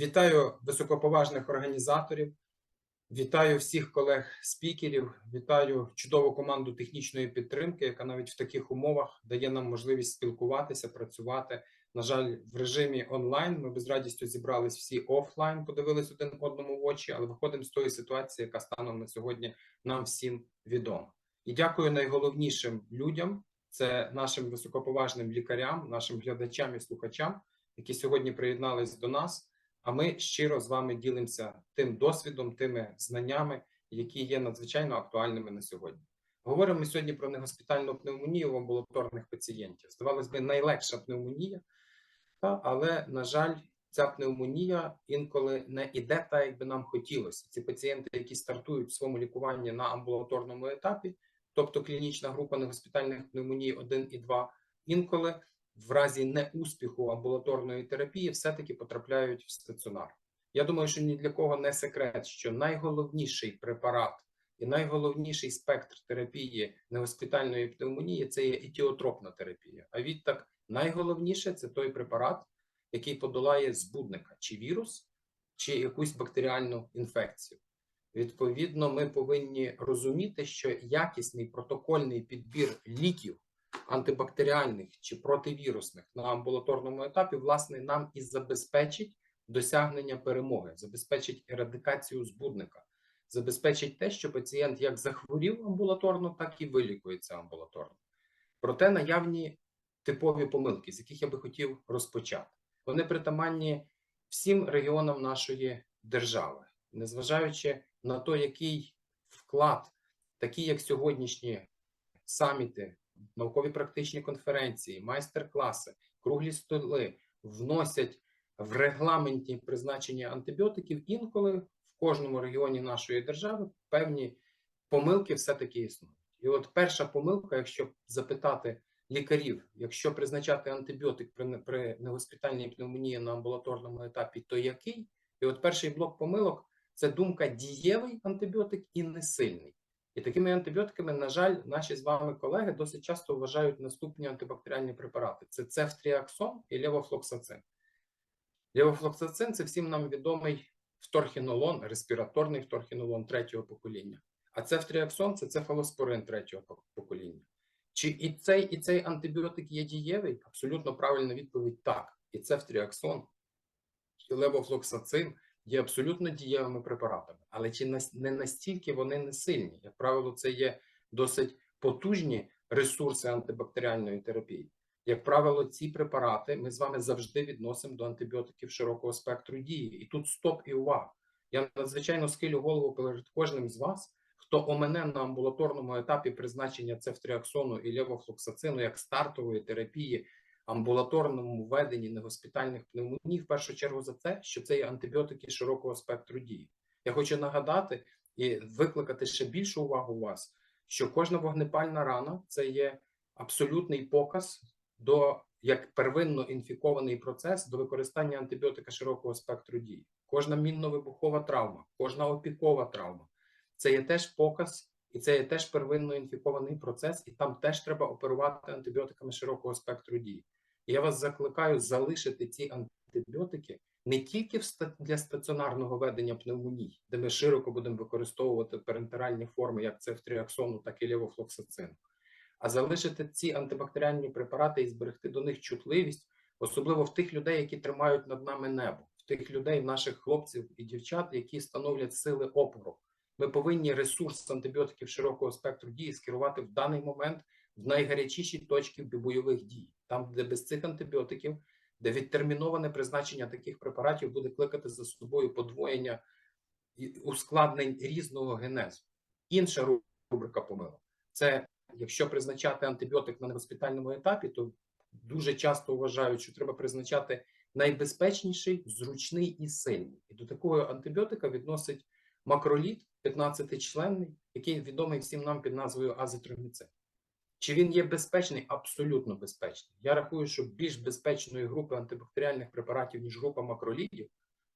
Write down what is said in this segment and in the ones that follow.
Вітаю високоповажних організаторів, вітаю всіх колег-спікерів, вітаю чудову команду технічної підтримки, яка навіть в таких умовах дає нам можливість спілкуватися, працювати. На жаль, в режимі онлайн ми без радістю зібрались всі офлайн, подивились один одному в очі, але виходимо з тої ситуації, яка станом на сьогодні нам всім відома. І дякую найголовнішим людям, це нашим високоповажним лікарям, нашим глядачам і слухачам, які сьогодні приєднались до нас. А ми щиро з вами ділимося тим досвідом, тими знаннями, які є надзвичайно актуальними на сьогодні. Говоримо сьогодні про негоспітальну пневмонію в амбулаторних пацієнтів. Здавалось би, найлегша пневмонія, але, на жаль, ця пневмонія інколи не іде так, як би нам хотілося. Ці пацієнти, які стартують в своєму лікуванні на амбулаторному етапі, тобто клінічна група негоспітальних пневмоній 1 і 2, інколи в разі неуспіху амбулаторної терапії все-таки потрапляють в стаціонар. Я думаю, що ні для кого не секрет, що найголовніший препарат і найголовніший спектр терапії негоспітальної пневмонії це є етіотропна терапія. А відтак найголовніше це той препарат, який подолає збудника, чи вірус, чи якусь бактеріальну інфекцію. Відповідно, ми повинні розуміти, що якісний протокольний підбір ліків антибактеріальних чи противірусних на амбулаторному етапі, власне, нам і забезпечить досягнення перемоги, забезпечить ерадикацію збудника, забезпечить те, що пацієнт як захворів амбулаторно, так і вилікується амбулаторно. Проте наявні типові помилки, з яких я би хотів розпочати. Вони притаманні всім регіонам нашої держави, незважаючи на те, який вклад, такі як сьогоднішні саміти, наукові практичні конференції, майстер-класи, круглі столи вносять в регламентні призначення антибіотиків інколи в кожному регіоні нашої держави певні помилки все-таки існують. І от перша помилка, якщо запитати лікарів, якщо призначати антибіотик при, при негоспітальній пневмонії на амбулаторному етапі, то який? І от перший блок помилок це думка дієвий антибіотик і несильний. І такими антибіотиками, на жаль, наші з вами колеги досить часто вважають наступні антибактеріальні препарати: це цефтріаксон і левофлоксацин. Левофлоксацин це всім нам відомий вторхінолон, респіраторний вторхінолон третього покоління. А цефтріаксон це цефалоспорин третього покоління. Чи і цей, і цей антибіотик є дієвий? Абсолютно правильна відповідь так. І цефтріаксон, і левофлоксацин є абсолютно дієвими препаратами, але чи не настільки вони не сильні? Як правило, це є досить потужні ресурси антибактеріальної терапії. Як правило, ці препарати ми з вами завжди відносимо до антибіотиків широкого спектру дії. І тут стоп і увага. Я надзвичайно схилю голову перед кожним з вас, хто омене на амбулаторному етапі призначення цефтріаксону і левофлоксацину як стартової терапії амбулаторному введенні негоспітальних пневмоній в першу чергу за те, що це є антибіотики широкого спектру дії. Я хочу нагадати і викликати ще більшу увагу у вас, що кожна вогнепальна рана це є абсолютний показ до як первинно інфікований процес до використання антибіотика широкого спектру дії. Кожна мінно-вибухова травма, кожна опікова травма це є теж показ. І це є теж первинно інфікований процес, і там теж треба оперувати антибіотиками широкого спектру дії. Я вас закликаю залишити ці антибіотики не тільки для стаціонарного ведення пневмоній, де ми широко будемо використовувати парентеральні форми, як цефтріаксону, так і левофлоксацину, а залишити ці антибактеріальні препарати і зберегти до них чутливість, особливо в тих людей, які тримають над нами небо, в тих людей, наших хлопців і дівчат, які становлять сили опору. Ми повинні ресурс антибіотиків широкого спектру дії скерувати в даний момент в найгарячіші точки бойових дій, там, де без цих антибіотиків, де відтерміноване призначення таких препаратів буде кликати за собою подвоєння ускладнень різного генезу. Інша рубрика помилок це якщо призначати антибіотик на негоспітальному етапі, то дуже часто вважають, що треба призначати найбезпечніший, зручний і сильний. І до такого антибіотика відносить макроліт 15-членний, який відомий всім нам під назвою азитроміцин. Чи він є безпечний? Абсолютно безпечний. Я рахую, що більш безпечної групи антибактеріальних препаратів, ніж група макролідів,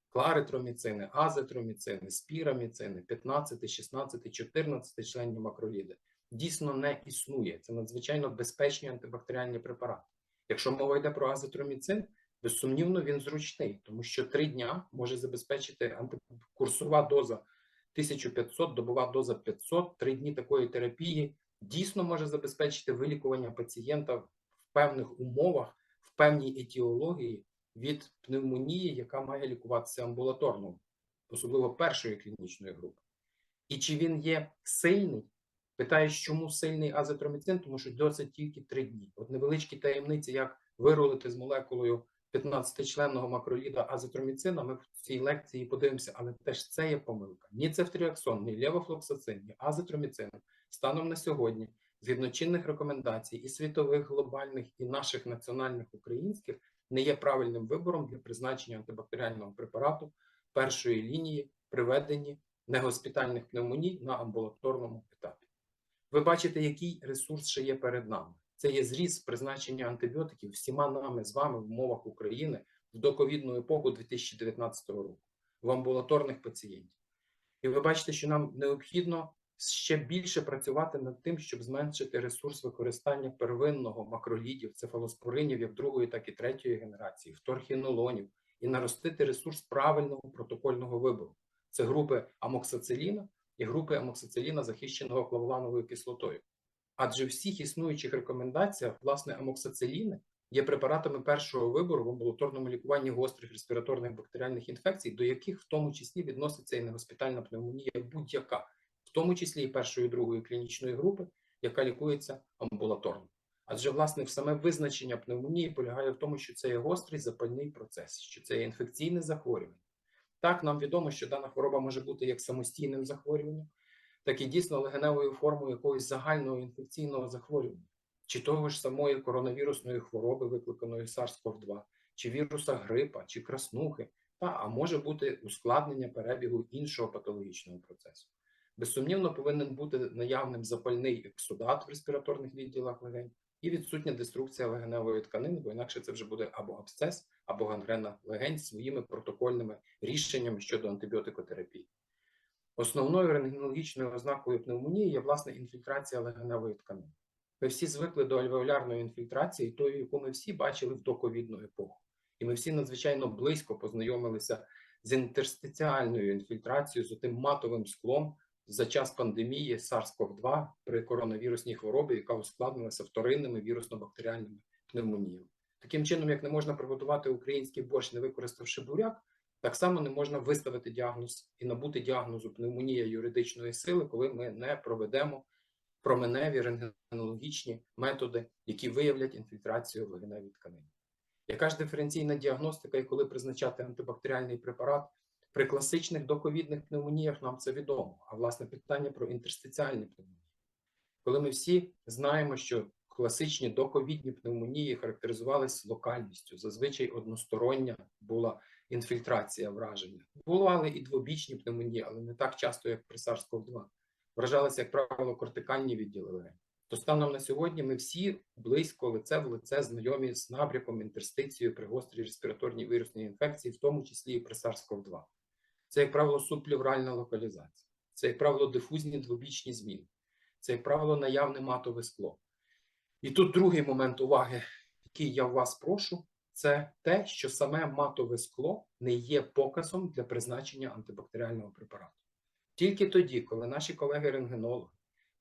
кларитроміцини, азитроміцини, спіраміцини, 15, 16, 14 членні макроліди, дійсно не існує. Це надзвичайно безпечні антибактеріальні препарати. Якщо мова йде про азитроміцин, Безсумнівно, він зручний, тому що три дня може забезпечити антикурсова доза 1500, добова доза 500, три дні такої терапії дійсно може забезпечити вилікування пацієнта в певних умовах, в певній етіології від пневмонії, яка має лікуватися амбулаторно, особливо першої клінічної групи. І чи він є сильний? Питаєш, чому сильний азитроміцин? Тому що досить тільки три дні. От невеличкі таємниці, як вирулити з молекулою 15-членного макроліда азитроміцина, ми в цій лекції подивимося, але теж це є помилка. Ні цефтріаксон, ні левофлоксацин, ні азитроміцин станом на сьогодні, згідно чинних рекомендацій і світових, глобальних, і наших національних українських, не є правильним вибором для призначення антибактеріального препарату першої лінії при веденні негоспітальних пневмоній на амбулаторному етапі. Ви бачите, який ресурс ще є перед нами. Це є зріст призначення антибіотиків всіма нами з вами в умовах України в доковідну епоху 2019 року в амбулаторних пацієнтів. І ви бачите, що нам необхідно ще більше працювати над тим, щоб зменшити ресурс використання первинного макролідів, цефалоспоринів як другої, так і третьої генерації, вторхінолонів, і наростити ресурс правильного протокольного вибору. Це групи амоксациліна і групи амоксациліна, захищеного клавулановою кислотою. Адже всіх існуючих рекомендаціях, власне, амоксациліни є препаратами першого вибору в амбулаторному лікуванні гострих респіраторних бактеріальних інфекцій, до яких в тому числі відноситься і негоспітальна пневмонія будь-яка, тому числі і першої і другої клінічної групи, яка лікується амбулаторно. Адже, власне, саме визначення пневмонії полягає в тому, що це є гострий запальний процес, що це є інфекційне захворювання. Так, нам відомо, що дана хвороба може бути як самостійним захворюванням, так і дійсно легеневою формою якогось загального інфекційного захворювання, чи того ж самої коронавірусної хвороби, викликаної SARS-CoV-2, чи віруса грипа, чи краснухи, та а може бути ускладнення перебігу іншого патологічного процесу. Безсумнівно, повинен бути наявним запальний ексудат в респіраторних відділах легень і відсутня деструкція легеневої тканини, бо інакше це вже буде або абсцес, або гангрена легень своїми протокольними рішеннями щодо антибіотикотерапії. Основною рентгенологічною ознакою пневмонії є власне інфільтрація легеневої тканини. Ми всі звикли до альвеолярної інфільтрації, тої, яку ми всі бачили в доковідну епоху. І ми всі надзвичайно близько познайомилися з інтерстиціальною інфільтрацією, з тим матовим склом за час пандемії SARS-CoV-2 при коронавірусній хворобі, яка ускладнилася вторинними вірусно-бактеріальними пневмоніями. Таким чином, як не можна приготувати український борщ, не використавши буряк, так само не можна виставити діагноз і набути діагнозу пневмонія юридичної сили, коли ми не проведемо променеві рентгенологічні методи, які виявлять інфільтрацію в легеневій тканині. Яка ж диференційна діагностика і коли призначати антибактеріальний препарат? При класичних доковідних пневмоніях нам це відомо. А власне питання про інтерстиціальні пневмонії. Коли ми всі знаємо, що класичні доковідні пневмонії характеризувалися локальністю, зазвичай одностороння була інфільтрація враження. Бували і двобічні пневмонії, але не так часто, як при SARS-CoV-2. Вражалися, як правило, кортикальні відділи. То станом на сьогодні ми всі близько лице в лице знайомі з набряком інтерстицією при гострій респіраторній вірусній інфекції, в тому числі і при SARS-CoV-2. Це, як правило, субплевральна локалізація, це, як правило, дифузні двобічні зміни, це, як правило, наявне матове скло. І тут другий момент уваги, який я вас прошу, це те, що саме матове скло не є показом для призначення антибактеріального препарату. Тільки тоді, коли наші колеги-рентгенологи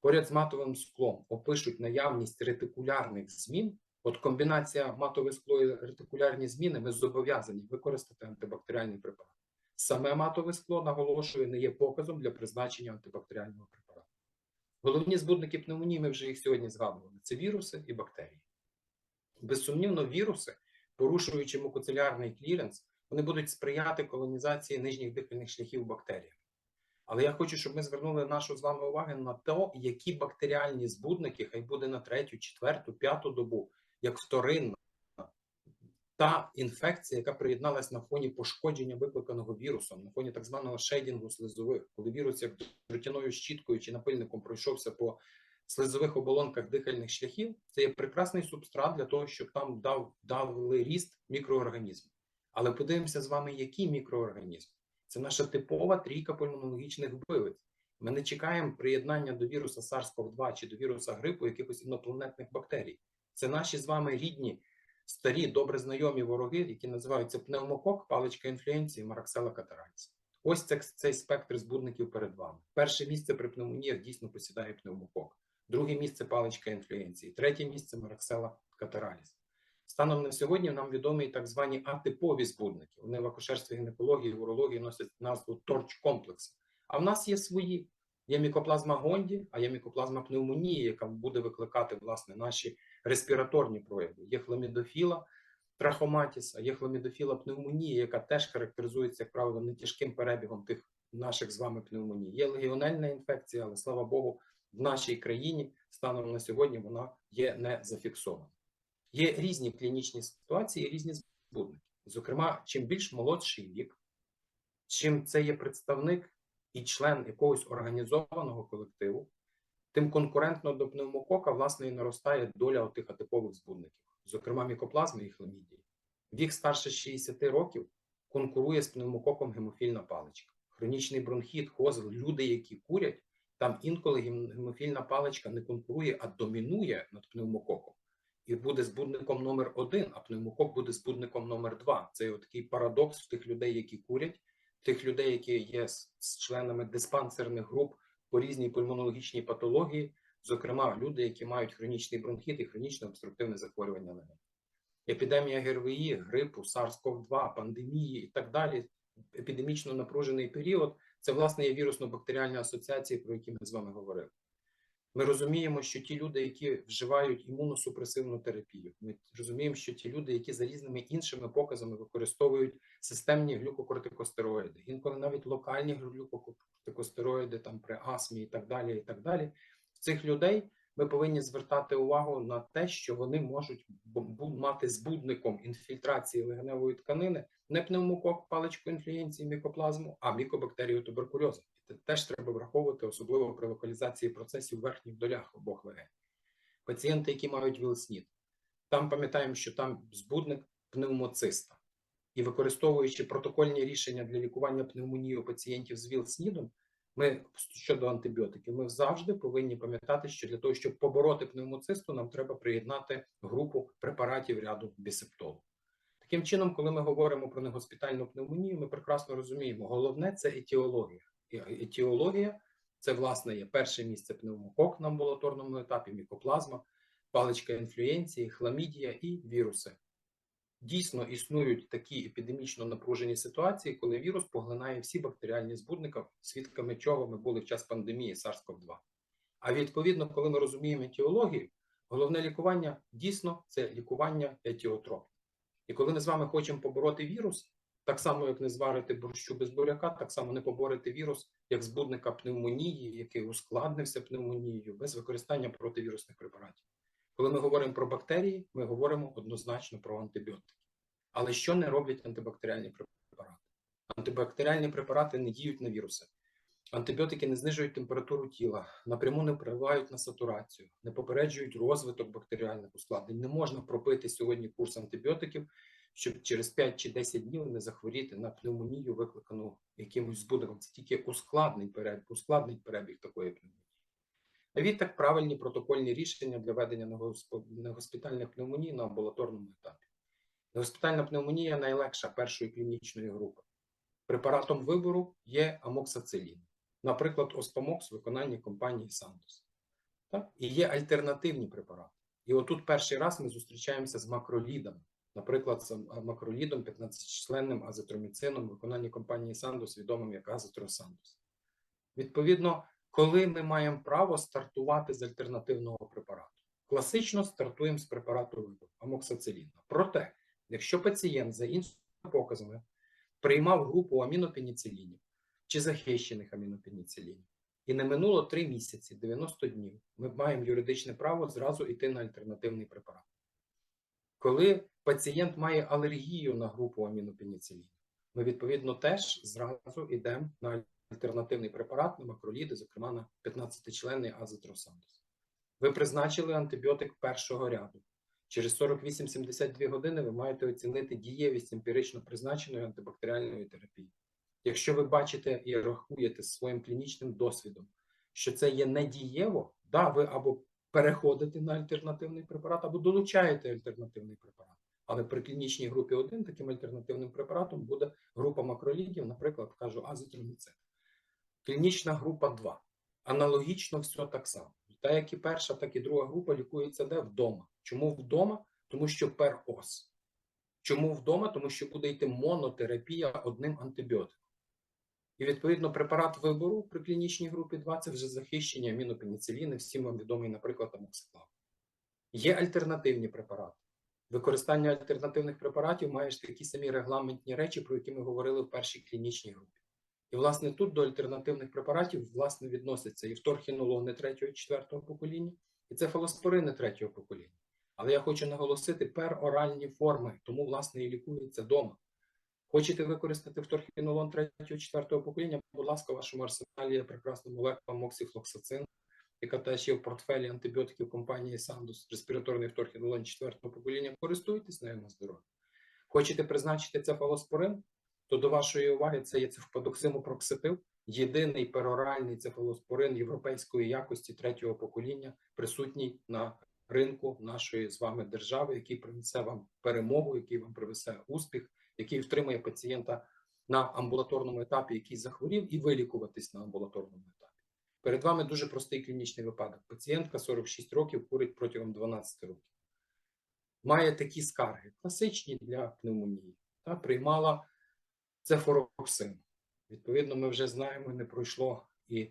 поряд з матовим склом опишуть наявність ретикулярних змін, от комбінація матове скло і ретикулярні зміни, ми зобов'язані використати антибактеріальний препарат. Саме матове скло, наголошую, не є показом для призначення антибактеріального препарату. Головні збудники пневмонії, ми вже їх сьогодні згадували: це віруси і бактерії. Безсумнівно, віруси, порушуючи мукоцелярний кліренс, вони будуть сприяти колонізації нижніх дихальних шляхів бактеріями. Але я хочу, щоб ми звернули нашу з вами увагу на те, які бактеріальні збудники, хай буде на третю, четверту, п'яту добу, як вторинна, та інфекція, яка приєдналась на фоні пошкодження викликаного вірусом, на фоні так званого шейдінгу слизових, коли вірус як дротяною щіткою чи напильником пройшовся по слизових оболонках дихальних шляхів, це є прекрасний субстрат для того, щоб там дав, дали ріст мікроорганізмів. Але подивимося з вами, які мікроорганізми. Це наша типова трійка пульмонологічних вбивець. Ми не чекаємо приєднання до віруса SARS-CoV-2 чи до віруса грипу якихось інопланетних бактерій. Це наші з вами рідні старі, добре знайомі вороги, які називаються пневмокок, паличка інфлюенції, мараксела катаральця. Ось це, цей спектр збудників перед вами. Перше місце при пневмоніях дійсно посідає пневмокок, друге місце паличка інфлюенції, третє місце мараксела катараліс. Станом на сьогодні нам відомі так звані атипові збудники. Вони в акушерстві гінекології, урології носять назву торч комплекс. А в нас є свої. Є мікоплазма гонді, а є мікоплазма пневмонії, яка буде викликати власне наші респіраторні прояви. Є хламідофіла трахоматіс, а є хламідофіла пневмонії, яка теж характеризується, як правило, не тяжким перебігом тих наших з вами пневмоній. Є легіонельна інфекція, але слава Богу, в нашій країні станом на сьогодні вона є не зафіксована. Є різні клінічні ситуації, різні збудники. Зокрема, чим більш молодший вік, чим це є представник і член якогось організованого колективу, тим конкурентно до пневмокока власне і наростає доля тих атипових збудників, зокрема мікоплазми і хламідії. Вік старше 60 років конкурує з пневмококом гемофільна паличка. Хронічний бронхіт, хозел, люди, які курять, там інколи гемофільна паличка не конкурує, а домінує над пневмококом. І буде збудником номер один, а пневмокок буде збудником номер два. Це є такий парадокс в тих людей, які курять, тих людей, які є з членами диспансерних груп по різній пульмонологічній патології, зокрема люди, які мають хронічний бронхіт і хронічне обструктивне захворювання легень. Епідемія ГРВІ, грипу, SARS-CoV-2, пандемії і так далі. Епідемічно напружений період це власне є вірусно-бактеріальні асоціації, про які ми з вами говорили. Ми розуміємо, що ті люди, які вживають імуносупресивну терапію, ми розуміємо, що ті люди, які за різними іншими показами використовують системні глюкокортикостероїди, інколи навіть локальні глюкокортикостероїди там при астмі і так далі. І так далі. В цих людей ми повинні звертати увагу на те, що вони можуть мати збудником інфільтрації легеневої тканини не пневмокок, паличку інфлюенції, мікоплазму, а мікобактерію туберкульозу. Теж треба враховувати, особливо при локалізації процесів в верхніх долях обох легень. Пацієнти, які мають вілснід, там пам'ятаємо, що там збудник пневмоциста. І використовуючи протокольні рішення для лікування пневмонії у пацієнтів з ВІЛ-СНІДом, ми щодо антибіотиків, ми завжди повинні пам'ятати, що для того, щоб побороти пневмоцисту, нам треба приєднати групу препаратів ряду бісептолу. Таким чином, коли ми говоримо про негоспітальну пневмонію, ми прекрасно розуміємо, головне це етіологія. Етіологія це власне є перше місце пневмокок на амбулаторному етапі, мікоплазма, паличка інфлюенції, хламідія і віруси. Дійсно існують такі епідемічно напружені ситуації, коли вірус поглинає всі бактеріальні збудники, свідками чого ми були в час пандемії SARS-CoV-2. А відповідно, коли ми розуміємо етіологію, головне лікування дійсно це лікування етіотропів. І коли ми з вами хочемо побороти вірус, так само як не зварити борщу без буряка, так само не поборити вірус як збудника пневмонії, який ускладнився пневмонією без використання противірусних препаратів. Коли ми говоримо про бактерії, ми говоримо однозначно про антибіотики. Але що не роблять антибактеріальні препарати? Антибактеріальні препарати не діють на віруси. Антибіотики не знижують температуру тіла, напряму не впливають на сатурацію, не попереджують розвиток бактеріальних ускладнень. Не можна пропити сьогодні курс антибіотиків, щоб через 5 чи 10 днів не захворіти на пневмонію, викликану якимось збудником. Це тільки ускладнить перебіг, ускладнить перебіг такої пневмонії. А відтак правильні протокольні рішення для ведення негосп- негоспітальних пневмоній на амбулаторному етапі. Негоспітальна пневмонія найлегша першої клінічної групи. Препаратом вибору є амоксацилін, наприклад, Оспамокс в виконанні компанії. Так? І є альтернативні препарати. І отут перший раз ми зустрічаємося з макролідами, наприклад, з макролідом 15-членним азитроміцином виконанні компанії Sandoz, відомим як Азитросандос. Відповідно, коли ми маємо право стартувати з альтернативного препарату, класично стартуємо з препарату амоксациліна. Проте, якщо пацієнт за іншими показами приймав групу амінопеніцилінів чи захищених амінопеніцилінів, і не минуло 3 місяці, 90 днів, ми маємо юридичне право зразу йти на альтернативний препарат. Коли пацієнт має алергію на групу амінопеніцилінів, ми відповідно теж зразу йдемо на альтернативний препарат на макроліди, зокрема на 15-членний азитросандус. Ви призначили антибіотик першого ряду. Через 48-72 години ви маєте оцінити дієвість емпірично призначеної антибактеріальної терапії. Якщо ви бачите і рахуєте своїм клінічним досвідом, що це є недієво, да, ви або переходите на альтернативний препарат, або долучаєте альтернативний препарат. Але при клінічній групі 1 таким альтернативним препаратом буде група макролідів, наприклад, кажу азитроміцин. Клінічна група 2. Аналогічно все так само. Та як і перша, так і друга група лікується де вдома. Чому вдома? Тому що перос. Чому вдома? Тому що буде йти монотерапія одним антибіотиком. І відповідно препарат вибору при клінічній групі 2 це вже захищення амінопеніциліни, всім вам відомий, наприклад, амоксиклав. Є альтернативні препарати. Використання альтернативних препаратів має ж такі самі регламентні речі, про які ми говорили в першій клінічній групі. І, власне, тут до альтернативних препаратів власне відносяться і вторхінолони 3-4 покоління, і цефалоспорини 3 покоління. Але я хочу наголосити пероральні форми, тому, власне, і лікується вдома. Хочете використати вторхінолон 3-4 покоління, будь ласка, в вашому арсеналі є прекрасна молекула моксіфлоксацин, яка теж є в портфелі антибіотиків компанії Sandoz, респіраторний вторхінолон 4 покоління. Користуйтесь нею на здоров'я. Хочете призначити цефалоспорин, то до вашої уваги це є цефподоксимопроксетив, єдиний пероральний цефалоспорин європейської якості третього покоління, присутній на ринку нашої з вами держави, який принесе вам перемогу, який вам принесе успіх, який втримає пацієнта на амбулаторному етапі, який захворів, і вилікуватись на амбулаторному етапі. Перед вами дуже простий клінічний випадок. Пацієнтка 46 років курить протягом 12 років. Має такі скарги, класичні для пневмонії. Та приймала цефороксин. Відповідно, ми вже знаємо, не пройшло і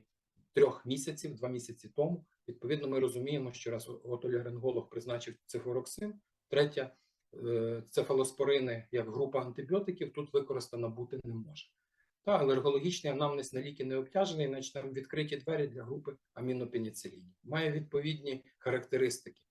трьох місяців, два місяці тому. Відповідно, ми розуміємо, що раз отоляринголог призначив цефороксин, третя е, цефалоспорини як група антибіотиків тут використана бути не може. Та алергологічний анамнез на ліки не обтяжений, значить там відкриті двері для групи амінопеніцилінів. Має відповідні характеристики: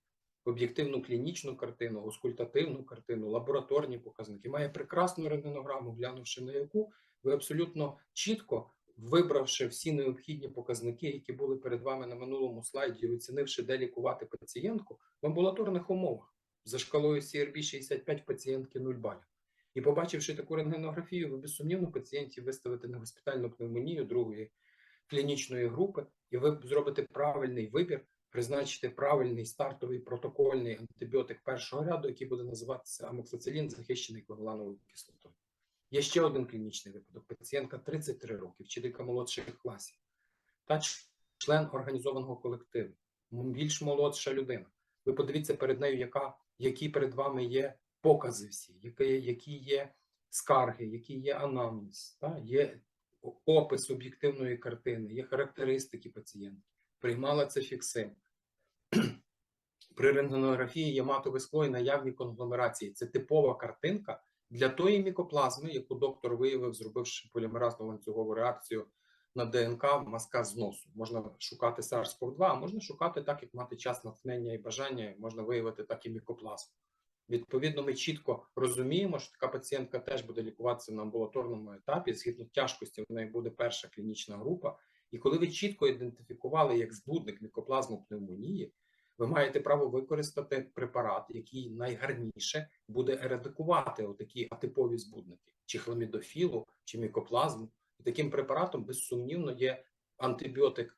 об'єктивну клінічну картину, аускультативну картину, лабораторні показники. Має прекрасну рентгенограму, глянувши на яку ви абсолютно чітко, вибравши всі необхідні показники, які були перед вами на минулому слайді, оцінивши, де лікувати пацієнтку в амбулаторних умовах за шкалою CRB 65 пацієнтки 0 балів. І побачивши таку рентгенографію, ви безсумнівно пацієнтів виставите на госпітальну пневмонію другої клінічної групи, і ви зробите правильний вибір, призначите правильний стартовий протокольний антибіотик першого ряду, який буде називатися амоксицилін, захищений коагулановою кислотою. Є ще один клінічний випадок. Пацієнтка 33 роки, вчителька молодших класів, та член організованого колективу, більш молодша людина. Ви подивіться перед нею, яка, які перед вами є покази всі, які, які є скарги, які є анамнез, та? є опис об'єктивної картини, є характеристики пацієнтки. Приймала це фіксим. При рентгенографії є матове скло і наявні конгломерації. Це типова картинка для тої мікоплазми, яку доктор виявив, зробивши полімеразну ланцюгову реакцію на ДНК мазка зносу. Можна шукати SARS-CoV-2, а можна шукати так, як мати час натхнення і бажання, можна виявити так і мікоплазму. Відповідно, ми чітко розуміємо, що така пацієнтка теж буде лікуватися на амбулаторному етапі. Згідно тяжкості, в неї буде перша клінічна група. І коли ви чітко ідентифікували як збудник мікоплазму пневмонії, ви маєте право використати препарат, який найгарніше буде ерадикувати отакі атипові збудники, чи хламідофілу, чи мікоплазму. І таким препаратом безсумнівно є антибіотик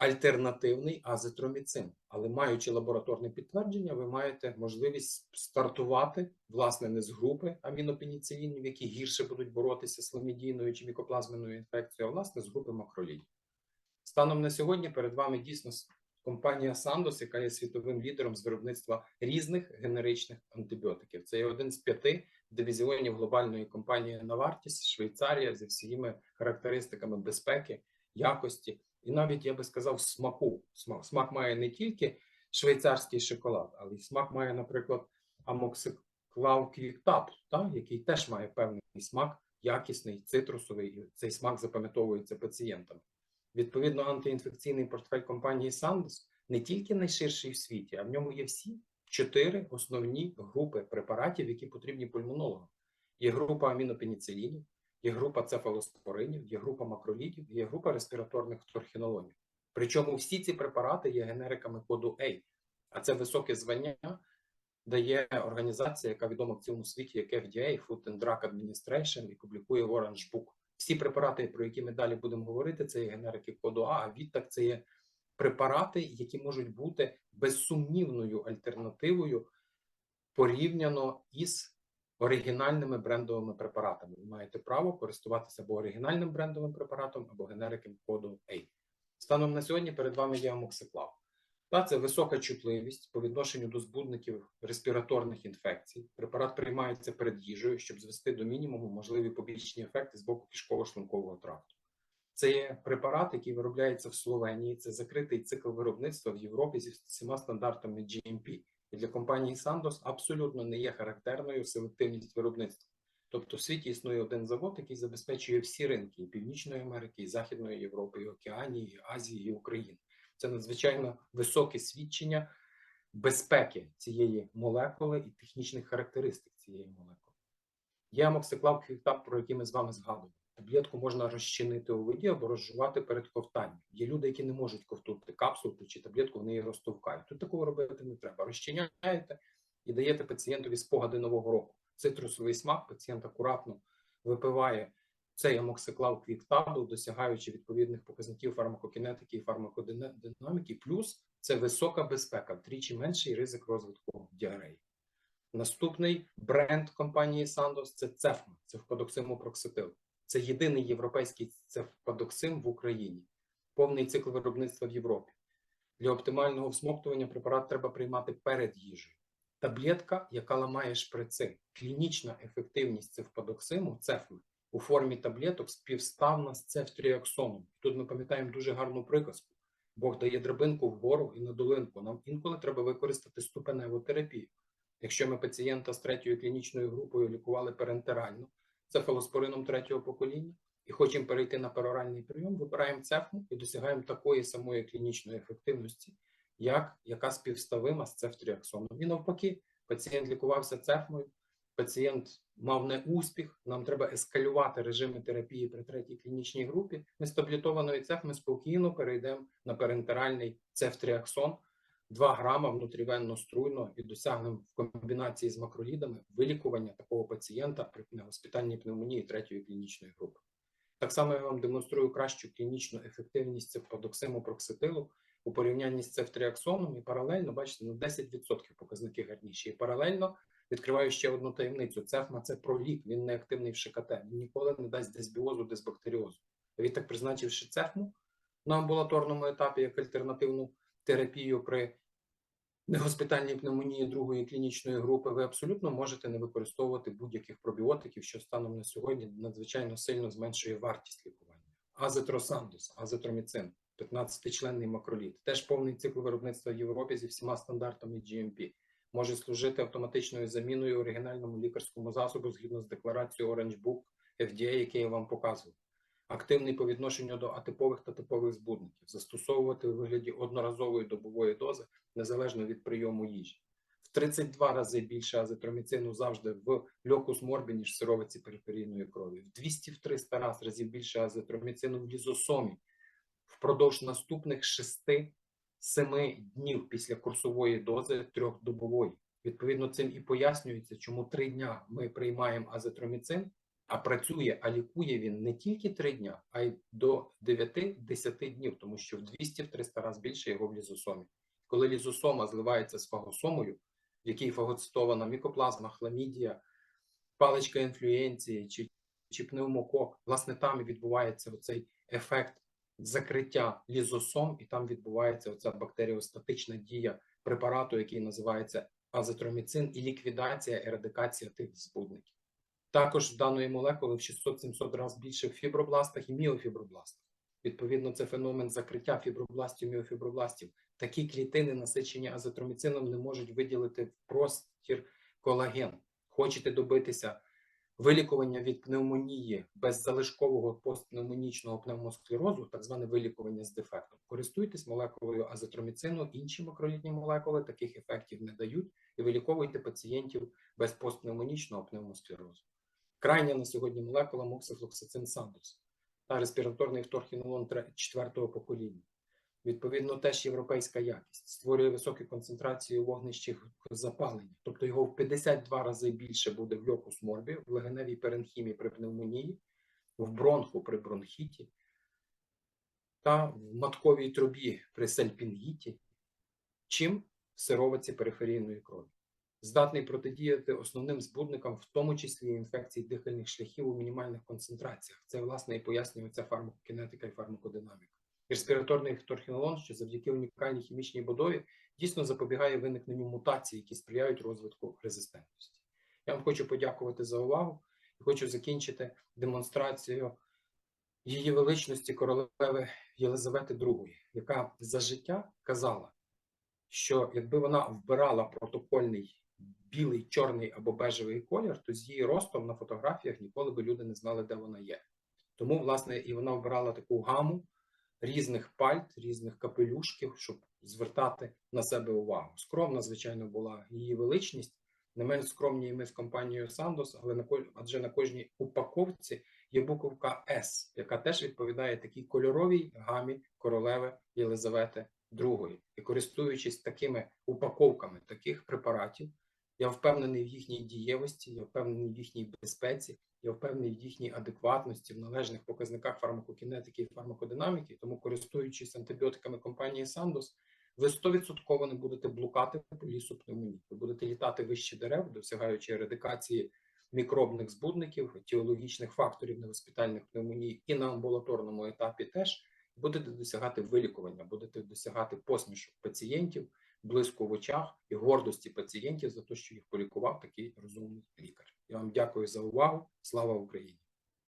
альтернативний азитроміцин. Але маючи лабораторне підтвердження, ви маєте можливість стартувати власне не з групи амінопеніцилінів, які гірше будуть боротися з хламідійною чи мікоплазменою інфекцією, а власне з групи макролідів. Станом на сьогодні перед вами дійсно компанія Sandoz, яка є світовим лідером з виробництва різних генеричних антибіотиків. Це є один з п'яти дивізіонів глобальної компанії Novartis, Швейцарія зі всіми характеристиками безпеки, якості і навіть я би сказав смаку. Смак, смак має не тільки швейцарський шоколад, але й смак має, наприклад, амоксиклав квіктап, та, який теж має певний смак, якісний, цитрусовий, і цей смак запам'ятовується пацієнтам. Відповідно, антиінфекційний портфель компанії Sandoz не тільки найширший в світі, а в ньому є всі чотири основні групи препаратів, які потрібні пульмонологам. Є група амінопеніцилінів, є група цефалоспоринів, є група макролідів, є група респіраторних торхінолонів. Причому всі ці препарати є генериками коду A, а це високе звання дає організація, яка відома в цілому світі, як FDA, Food and Drug Administration, і публікує в Orange Book. Всі препарати, про які ми далі будемо говорити, це є генерики коду А, а відтак це є препарати, які можуть бути безсумнівною альтернативою порівняно із оригінальними брендовими препаратами. Ви маєте право користуватися або оригінальним брендовим препаратом, або генериком коду A. Станом на сьогодні перед вами є амоксиклав. Та це висока чутливість по відношенню до збудників респіраторних інфекцій. Препарат приймається перед їжею, щоб звести до мінімуму можливі побічні ефекти з боку кишково-шлункового тракту. Це є препарат, який виробляється в Словенії. Це закритий цикл виробництва в Європі зі всіма стандартами GMP. І для компанії Sandoz абсолютно не є характерною селективність виробництва. Тобто в світі існує один завод, який забезпечує всі ринки і Північної Америки, і Західної Європи, і Океанії, і Азії, і України. Це надзвичайно високе свідчення безпеки цієї молекули і технічних характеристик цієї молекули. Є амоксиклав про який ми з вами згадували. Таблетку можна розчинити у воді або розжувати перед ковтанням. Є люди, які не можуть ковтнути капсулку чи таблетку, вони її розтовкають. Тут такого робити не треба. Розчиняєте і даєте пацієнтові спогади нового року. Цитрусовий смак пацієнт акуратно випиває цей амоксиклав квіктабл, досягаючи відповідних показників фармакокінетики і фармакодинаміки, плюс це висока безпека, втричі менший ризик розвитку діареї. Наступний бренд компанії Sandoz – це Цефма, цефпадоксимопроксетил. Це єдиний європейський цефпадоксим в Україні, повний цикл виробництва в Європі. Для оптимального всмоктування препарат треба приймати перед їжею. Таблетка, яка ламає шприци, клінічна ефективність цефпадоксиму, цефми, у формі таблеток співставна з цефтріаксоном. Тут ми пам'ятаємо дуже гарну приказку. Бог дає драбинку вгору і на долинку. Нам інколи треба використати ступеневу терапію. Якщо ми пацієнта з третьою клінічною групою лікували парентерально, цефалоспорином третього покоління, і хочемо перейти на пероральний прийом, вибираємо цефму і досягаємо такої самої клінічної ефективності, як яка співставима з цефтріаксоном. І навпаки, пацієнт лікувався цефмою, пацієнт мав неуспіх, нам треба ескалювати режими терапії при третій клінічній групі. Ми з таблетованої цефми спокійно перейдемо на парентеральний цефтріаксон, 2 грама внутрівенно струйно і досягнемо в комбінації з макролідами вилікування такого пацієнта при госпітальній пневмонії третьої клінічної групи. Так само я вам демонструю кращу клінічну ефективність цефпадоксиму прокситилу у порівнянні з цефтріаксоном і паралельно, бачите, на 10% показники гарніші. І паралельно відкриваю ще одну таємницю. Цефма це пролік, він не активний в ШКТ, він ніколи не дасть дисбіозу, дисбактеріозу. Відтак, призначивши цефму на амбулаторному етапі як альтернативну терапію при негоспітальній пневмонії другої клінічної групи, ви абсолютно можете не використовувати будь-яких пробіотиків, що станом на сьогодні надзвичайно сильно зменшує вартість лікування. Азетросандус, азетроміцин, 15-членний макроліт, теж повний цикл виробництва в Європі зі всіма стандартами GMP. Може служити автоматичною заміною оригінальному лікарському засобу згідно з декларацією Orange Book FDA, який я вам показував. Активний по відношенню до атипових та типових збудників, застосовувати у вигляді одноразової добової дози незалежно від прийому їжі. В 32 рази більше азитроміцину завжди в льокус морбі, ніж в сировиці периферійної крові, в 200-300 раз разів більше азитроміцину в лізосомі впродовж наступних 6-7 днів після курсової дози трьохдобової. Відповідно, цим і пояснюється, чому три дня ми приймаємо азитроміцин, а працює, а лікує він не тільки 3 дня, а й до 9-10 днів, тому що в 200-300 разів більше його в лізосомі. Коли лізосома зливається з фагосомою, в якій фагоцитована мікоплазма, хламідія, паличка інфлюенції чи, чи пневмокок, власне, там і відбувається оцей ефект закриття лізосом, і там відбувається оця бактеріостатична дія препарату, який називається азитроміцин, і ліквідація, ерадикація тих збудників. Також даної молекули в 600-700 разів більше в фібробластах і міофібробластах. Відповідно, це феномен закриття фібробластів, міофібробластів. Такі клітини, насичені азотроміцином, не можуть виділити в простір колаген. Хочете добитися вилікування від пневмонії без залишкового постпневмонічного пневмосклерозу, так зване вилікування з дефектом. Користуйтесь молекулою азотроміцину, інші макролітні молекули таких ефектів не дають, і виліковуйте пацієнтів без постпневмонічного пневмосклерозу. Крайня на сьогодні молекула моксифлоксацин сандус та респіраторний вторхінолон четвертого покоління. Відповідно, теж європейська якість створює високі концентрації вогнищих запалення, тобто його в 52 рази більше буде в льокус морбі, в легеневій перенхімі при пневмонії, в бронху при бронхіті та в матковій трубі при сальпінгіті, чим в сировиці периферійної крові. здатний протидіяти основним збудникам, в тому числі інфекцій дихальних шляхів у мінімальних концентраціях. Це власне і пояснює ця фармакокінетика і фармакодинаміка. Респіраторний торхінолон, що завдяки унікальній хімічній будові дійсно запобігає виникненню мутацій, які сприяють розвитку резистентності. Я вам хочу подякувати за увагу і хочу закінчити демонстрацію її величності королеви Єлизавети II, яка за життя казала, що якби вона вбирала протокольний білий, чорний або бежевий колір, то з її ростом на фотографіях ніколи би люди не знали, де вона є. Тому, власне, і вона вбирала таку гаму різних пальт, різних капелюшків, щоб звертати на себе увагу. Скромна, звичайно, була її величність. Не менш скромні ми з компанією Sandoz, але на адже на кожній упаковці є буковка С, яка теж відповідає такій кольоровій гамі королеви Єлизавети II. І користуючись такими упаковками таких препаратів, я впевнений в їхній дієвості, я впевнений в їхній безпеці, я впевнений в їхній адекватності, в належних показниках фармакокінетики і фармакодинаміки. Тому, користуючись антибіотиками компанії Sandoz, ви 100% не будете блукати по лісу пневмонії. Ви будете літати вище дерев, досягаючи ерадикації мікробних збудників, етіологічних факторів негоспітальних пневмоній і на амбулаторному етапі теж будете досягати вилікування, будете досягати посмішок пацієнтів, блиску в очах і гордості пацієнтів за те, що їх полікував такий розумний лікар. Я вам дякую за увагу. Слава Україні!